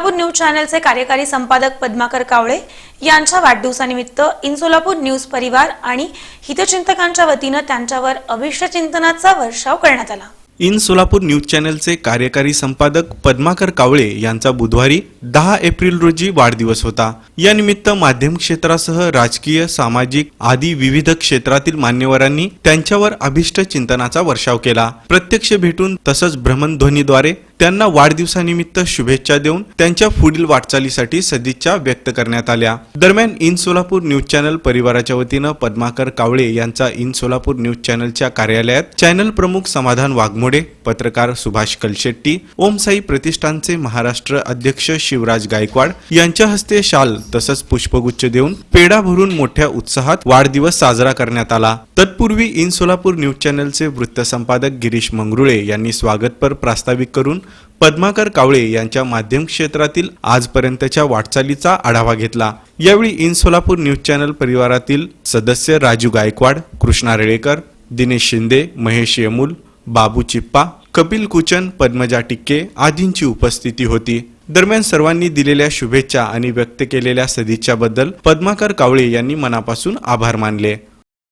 Solapur news चॅनलचे कार्यकारी संपादक पद्माकर कावळे यांच्या वाढदिवसानिमित्त इन सोलापूर न्यूज परिवार आणि हितचिंतकांच्या वतीनं त्यांच्यावर अभिष्ट चिंतनाचा वर्षाव करण्यात आला. इन सोलापूर न्यूज चॅनलचे कार्यकारी संपादक पद्माकर कावळे यांचा बुधवारी दहा एप्रिल रोजी वाढदिवस होता. या निमित्त माध्यम क्षेत्रासह राजकीय सामाजिक आदी विविध क्षेत्रातील मान्यवरांनी त्यांच्यावर अभिष्ट चिंतनाचा वर्षाव केला. प्रत्यक्ष भेटून तसंच भ्रमणध्वनीद्वारे त्यांना वाढदिवसानिमित्त शुभेच्छा देऊन त्यांच्या पुढील वाटचालीसाठी सदिच्छा व्यक्त करण्यात आल्या. दरम्यान इन सोलापूर न्यूज चॅनल परिवाराच्या वतीनं पद्माकर कावळे यांचा इन सोलापूर न्यूज चॅनलच्या कार्यालयात चॅनल प्रमुख समाधान वाघमोडे पत्रकार सुभाष कलशेट्टी ओमसाई प्रतिष्ठानचे महाराष्ट्र अध्यक्ष शिवराज गायकवाड यांच्या हस्ते शाल तसंच पुष्पगुच्छ देऊन पेढा भरून मोठ्या उत्साहात वाढदिवस साजरा करण्यात आला. तत्पूर्वी इन सोलापूर न्यूज चॅनलचे वृत्त संपादक गिरीश मंगरुळे यांनी स्वागतपर प्रास्ताविक करून पद्माकर कावळे यांच्या माध्यम क्षेत्रातील आजपर्यंतच्या वाटचालीचा आढावा घेतला. यावेळी इन सोलापूर न्यूज चॅनल परिवारातील सदस्य राजू गायकवाड कृष्णा रेळेकर दिनेश शिंदे महेश यमुल बाबू चिप्पा कपिल कुचन पद्मजा टिक्के आदींची उपस्थिती होती. दरम्यान सर्वांनी दिलेल्या शुभेच्छा आणि व्यक्त केलेल्या सदिच्छाबद्दल पद्माकर कावळे यांनी मनापासून आभार मानले.